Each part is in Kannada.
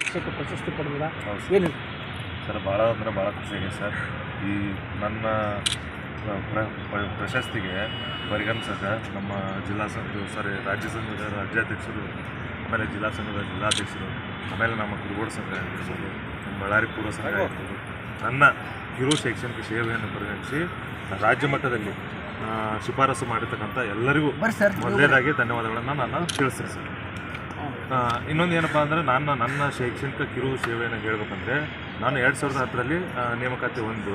ಶಿಕ್ಷಕ ಪ್ರಶಸ್ತಿ ಪಡೆದಿಲ್ಲ ಹೌದು ಏನು ಸರ್ ಭಾಳ ಅಂದರೆ ಭಾಳ ಖುಷಿಯಾಗಿದೆ ಸರ್. ಈ ನನ್ನ ಪ್ರ ಪ್ರ- ಪ್ರಶಸ್ತಿಗೆ ಪರಿಗಣಿಸಕ ನಮ್ಮ ಜಿಲ್ಲಾ ಸಂಘ ಸಾರಿ ರಾಜ್ಯ ಸಂಘದ ರಾಜ್ಯಾಧ್ಯಕ್ಷರು ಆಮೇಲೆ ಜಿಲ್ಲಾ ಸಂಘದ ಜಿಲ್ಲಾಧ್ಯಕ್ಷರು ಆಮೇಲೆ ನಮ್ಮ ಕುರುಗೋಡು ಸಂಘ ಆಗಿರ್ಬೋದು ನಮ್ಮ ಬಳ್ಳಾರಿ ಪೂರ್ವ ಸಂಘ ಆಗಿರ್ಬೋದು ನನ್ನ ಕಿರು ಶೈಕ್ಷಣಿಕ ಸೇವೆಯನ್ನು ಪರಿಗಣಿಸಿ ರಾಜ್ಯ ಮಟ್ಟದಲ್ಲಿ ಆ, ಶಿಫಾರಸು ಮಾಡಿರ್ತಕ್ಕಂಥ ಎಲ್ಲರಿಗೂ ಬರ್ರಿ ಸರ್ ಮೊದಲನೇದಾಗಿ ಧನ್ಯವಾದಗಳನ್ನು ನಾನು ತಿಳಿಸ್ತೀನಿ ಸರ್. ಇನ್ನೊಂದು ಏನಪ್ಪ ಅಂದರೆ ನಾನು ನನ್ನ ಶೈಕ್ಷಣಿಕ ಕಿರು ಸೇವೆಯನ್ನು ಹೇಳಬೇಕಂದ್ರೆ ನಾನು ಎರಡು ಸಾವಿರದ ಹತ್ತರಲ್ಲಿ ನೇಮಕಾತಿ ಒಂದು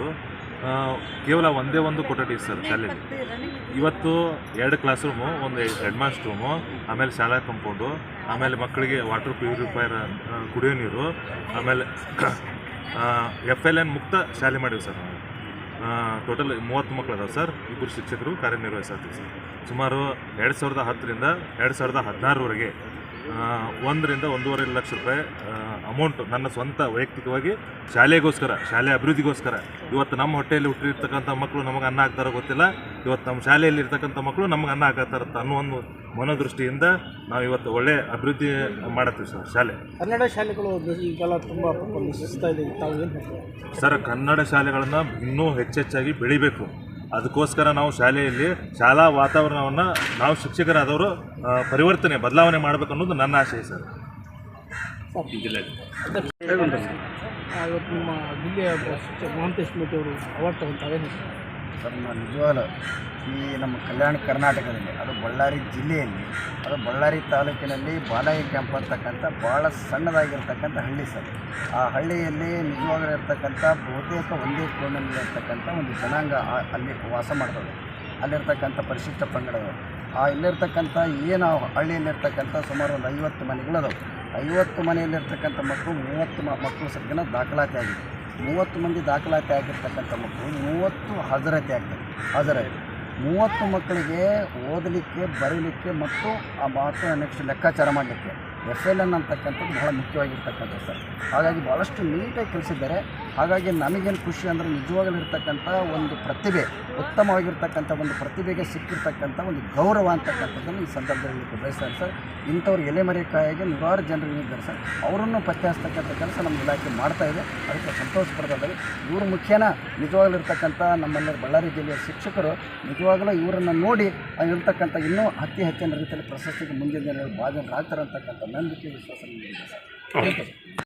ಕೇವಲ ಒಂದೇ ಒಂದು ಕೊಠಡಿ ಸರ್ ಶಾಲೆಯಲ್ಲಿ ಇವತ್ತು ಎರಡು ಕ್ಲಾಸ್ ರೂಮು ಒಂದು ಅಡ್ವಾನ್ಸ್ ರೂಮು ಆಮೇಲೆ ಶಾಲಾ ಕಂಪೌಂಡು ಆಮೇಲೆ ಮಕ್ಕಳಿಗೆ ವಾಟರ್ ಪ್ಯೂರಿಫೈಯರ್ ಕುಡಿಯೋ ನೀರು ಆಮೇಲೆ ಎಫ್ ಎಲ್ ಎನ್ ಮುಕ್ತ ಶಾಲೆ ಮಾಡೀವಿ ಸರ್ ನಾವು. ಟೋಟಲ್ ಮೂವತ್ತು ಮಕ್ಕಳು ಅದಾವೆ ಸರ್ ಇಬ್ಬರು ಶಿಕ್ಷಕರು ಕಾರ್ಯನಿರ್ವಹಿಸ್ತೀವಿ ಸರ್. ಸುಮಾರು ಎರಡು ಸಾವಿರದ ಹತ್ತರಿಂದ ಎರಡು ಸಾವಿರದ ಹದಿನಾರರವರೆಗೆ ಒಂದರಿಂದ ಒಂದೂವರೆ ಲಕ್ಷ ರೂಪಾಯಿ ಅಮೌಂಟ್ ನನ್ನ ಸ್ವಂತ ವೈಯಕ್ತಿಕವಾಗಿ ಶಾಲೆಗೋಸ್ಕರ ಶಾಲೆ ಅಭಿವೃದ್ಧಿಗೋಸ್ಕರ. ಇವತ್ತು ನಮ್ಮ ಹೊಟ್ಟೆಯಲ್ಲಿ ಹುಟ್ಟಿರ್ತಕ್ಕಂಥ ಮಕ್ಕಳು ನಮಗೆ ಅನ್ನ ಆಗ್ತಾರೋ ಗೊತ್ತಿಲ್ಲ. ಇವತ್ತು ನಮ್ಮ ಶಾಲೆಯಲ್ಲಿ ಇರ್ತಕ್ಕಂಥ ಮಕ್ಕಳು ನಮಗೆ ಅನ್ನ ಹಾಕತ್ತಾರತ್ತ ಅನ್ನೋ ಒಂದು ಮನೋದೃಷ್ಟಿಯಿಂದ ನಾವು ಇವತ್ತು ಒಳ್ಳೆ ಅಭಿವೃದ್ಧಿ ಮಾಡತ್ತೀವಿ ಸರ್ ಶಾಲೆ. ಕನ್ನಡ ಶಾಲೆಗಳು ಈಗೆಲ್ಲ ತುಂಬ ಇದೆ. ಸರ್ ಕನ್ನಡ ಶಾಲೆಗಳನ್ನು ಇನ್ನೂ ಹೆಚ್ಚೆಚ್ಚಾಗಿ ಬೆಳಿಬೇಕು. ಅದಕ್ಕೋಸ್ಕರ ನಾವು ಶಾಲೆಯಲ್ಲಿ ಶಾಲಾ ವಾತಾವರಣವನ್ನು ನಾವು ಶಿಕ್ಷಕರಾದವರು ಪರಿವರ್ತನೆ ಬದಲಾವಣೆ ಮಾಡಬೇಕು ಅನ್ನೋದು ನನ್ನ ಆಶಯ ಸರ್ ಇವತ್ತು ನಿಮ್ಮ ಜಿಲ್ಲೆಯ ಮಹಂತೇಶ್ ಮೂರ್ತಿ ಅವರು ಅವಾರ್ಡ್ ತಗೊಂತಾರೆ? ಸರ್ ನಿಜವಾದ ಈ ನಮ್ಮ ಕಲ್ಯಾಣ ಕರ್ನಾಟಕದಲ್ಲಿ, ಅದು ಬಳ್ಳಾರಿ ಜಿಲ್ಲೆಯಲ್ಲಿ, ಅದು ಬಳ್ಳಾರಿ ತಾಲೂಕಿನಲ್ಲಿ ಬಾಲಾಯಿ ಕ್ಯಾಂಪ್ ಅಂತಕ್ಕಂಥ ಭಾಳ ಸಣ್ಣದಾಗಿರ್ತಕ್ಕಂಥ ಹಳ್ಳಿ ಸರ್. ಆ ಹಳ್ಳಿಯಲ್ಲಿ ನಿಜವಾಗ್ಲೂ ಇರ್ತಕ್ಕಂಥ ಬಹುತೇಕ ಒಂದೇ ಕೋಣಲ್ಲಿರ್ತಕ್ಕಂಥ ಒಂದು ಜನಾಂಗ ಅಲ್ಲಿ ವಾಸ ಮಾಡ್ತದೆ. ಅಲ್ಲಿರ್ತಕ್ಕಂಥ ಪರಿಶಿಷ್ಟ ಪಂಗಡದವರು. ಆ ಇಲ್ಲಿರ್ತಕ್ಕಂಥ ಏನು ಹಳ್ಳಿಯಲ್ಲಿರ್ತಕ್ಕಂಥ ಸುಮಾರು ಒಂದು ಐವತ್ತು ಮನೆಗಳದವು. ಐವತ್ತು ಮನೆಯಲ್ಲಿರ್ತಕ್ಕಂಥ ಮಕ್ಕಳು ಮೂವತ್ತು ಮಕ್ಕಳು ಸದ್ಯನ ದಾಖಲಾತಿ ಆಗಿದೆ ಮೂವತ್ತು ಮಂದಿ ದಾಖಲಾತಿ ಆಗಿರ್ತಕ್ಕಂಥ ಮಕ್ಕಳು ಮೂವತ್ತು ಹಾಜರಾತಿ ಆಗ್ತದೆ ಹಾಜರಾತಿ. ಮೂವತ್ತು ಮಕ್ಕಳಿಗೆ ಓದಲಿಕ್ಕೆ, ಬರೀಲಿಕ್ಕೆ ಮತ್ತು ಆ ಮಾತು ನೆಕ್ಸ್ಟ್ ಲೆಕ್ಕಾಚಾರ ಮಾಡಲಿಕ್ಕೆ. ಎಫ್ ಎಲ್ ಎನ್ ಅಂತಕ್ಕಂಥದ್ದು ಬಹಳ ಮುಖ್ಯವಾಗಿರ್ತಕ್ಕಂಥದ್ದು ಸರ್. ಹಾಗಾಗಿ ಭಾಳಷ್ಟು ನೀಟಾಗಿ ಕಲಿಸಿದ್ದಾರೆ. ಹಾಗಾಗಿ ನಮಗೇನು ಖುಷಿ ಅಂದರೆ ನಿಜವಾಗಲೂ ಇರ್ತಕ್ಕಂಥ ಒಂದು ಪ್ರತಿಭೆ, ಉತ್ತಮವಾಗಿರ್ತಕ್ಕಂಥ ಒಂದು ಪ್ರತಿಭೆಗೆ ಸಿಕ್ಕಿರ್ತಕ್ಕಂಥ ಒಂದು ಗೌರವ ಅಂತಕ್ಕಂಥದ್ದನ್ನು ಈ ಸಂದರ್ಭದಲ್ಲಿ ಬಯಸ್ತಾರೆ ಸರ್. ಇಂಥವ್ರು ಎಲೆಮರೆಕಾಯಿಗೆ ನೂರಾರು ಜನರಿಗೆ ಇದ್ದಾರೆ ಸರ್. ಅವರನ್ನು ಪತ್ತೆ ಹಚ್ಚತಕ್ಕಂಥ ಕೆಲಸ ನಮ್ಮ ಇಲಾಖೆ ಮಾಡ್ತಾ ಇದೆ. ಅದಕ್ಕೆ ಸಂತೋಷ ಪಡ್ತಿದ್ದಾರೆ ಇವರು ಮುಖ್ಯನ ನಿಜವಾಗ್ಲೂ ಇರ್ತಕ್ಕಂಥ ನಮ್ಮಲ್ಲಿ ಬಳ್ಳಾರಿ ಜಿಲ್ಲೆಯ ಶಿಕ್ಷಕರು ನಿಜವಾಗಲೂ ಇವರನ್ನು ನೋಡಿ ಇರ್ತಕ್ಕಂಥ ಇನ್ನೂ ಅತಿ ಹೆಚ್ಚಿನ ರೀತಿಯಲ್ಲಿ ಪ್ರಶಸ್ತಿಗೆ ಮುಂದಿನ ಭಾಜನರಾಗ್ತಾರೆ ಅಂತಕ್ಕಂಥ ನಂಬಿಕೆ, ವಿಶ್ವಾಸ ಸರ್.